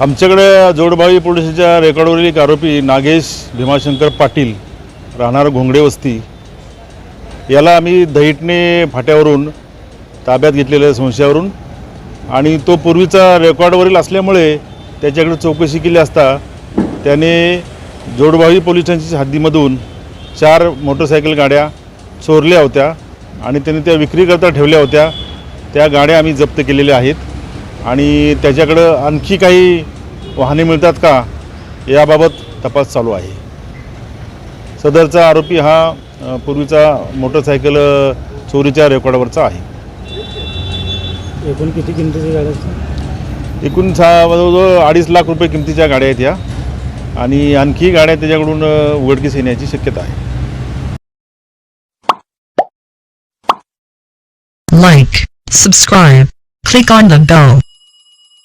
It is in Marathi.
आमच्याकडे जोडबावी पोलिसाच्या रेकॉर्डवरील एक आरोपी नागेश भीमाशंकर पाटील राहणार घोंगडे वस्ती. याला आम्ही दहिटणे फाट्यावरून ताब्यात घेतलेल्या संशयावरून आणि तो पूर्वीचा रेकॉर्डवरील असल्यामुळे त्याच्याकडे चौकशी केली असता त्याने जोडबावी पोलिसांच्या हद्दीमधून चार मोटरसायकल गाड्या चोरल्या होत्या आणि त्याने त्या विक्रीकरता ठेवल्या होत्या. त्या गाड्या आम्ही जप्त केलेल्या आहेत. आणि त्याच्याकडं आणखी काही वाहने मिळतात का? याबाबत तपास चालू आहे. सदरचा आरोपी हा पूर्वीचा मोटरसायकल चोरीच्या रेकॉर्डवरचा आहे. एकूण किती किमतीची गाडी असते? एकूण सा जवळजवळ अडीच लाख रुपये किमतीच्या गाड्या आहेत या. आणि आणखी गाड्या त्याच्याकडून उघडकीस येण्याची शक्यता आहे. Like, subscribe, click on the bell.